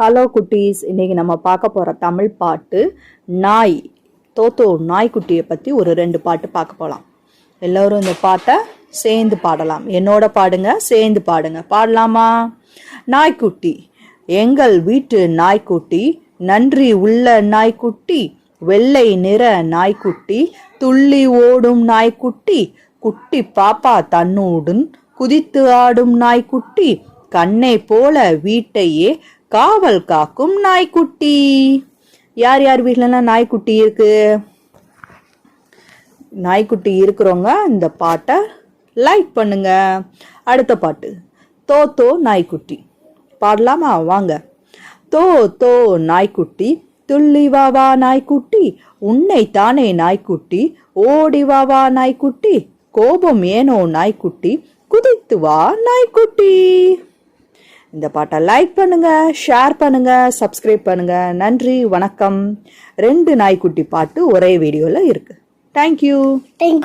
Hello குட்டீஸ் இன்றைக்கி நம்ம பார்க்க போகிற தமிழ் பாட்டு நாய் தோத்தோ நாய்க்குட்டியை பற்றி ஒரு ரெண்டு பாட்டு பார்க்க போகலாம் எல்லோரும் இந்த பாட்டை சேர்ந்து பாடலாம். என்னோட பாடுங்க சேர்ந்து பாடுங்க. பாடலாமா? நாய்க்குட்டி எங்கள் வீட்டு நாய்க்குட்டி நன்றி உள்ள நாய்க்குட்டி வெள்ளை நிற நாய்க்குட்டி துள்ளி ஓடும் நாய்க்குட்டி குட்டி பாப்பா தன்னோடும் குதித்து ஆடும் நாய்க்குட்டி கண்ணை போல வீட்டையே காவல் காக்கும் நாய்க்குட்டி. யார் யார் வீட்டிலலாம் நாய்க்குட்டி இருக்கு? நாய்க்குட்டி இருக்கிறவங்க இந்த பாட்டை லைக் பண்ணுங்க. அடுத்த பாட்டு. தோ தோ நாய்க்குட்டி. பாடலாமா? வாங்க. தோ தோ நாய்க்குட்டி துள்ளி வா வா நாய்க்குட்டி உன்னை தானே நாய்க்குட்டி ஓடி வா வா நாய்க்குட்டி கோபம் ஏனோ நாய்க்குட்டி குதித்து வா நாய்க்குட்டி. இந்த பாட்டை லைக் பண்ணுங்க ஷேர் பண்ணுங்க சப்ஸ்கிரைப் பண்ணுங்க. நன்றி வணக்கம். ரெண்டு நாய்க்குட்டி பாட்டு ஒரே வீடியோவில் இருக்கு. Thank you thank you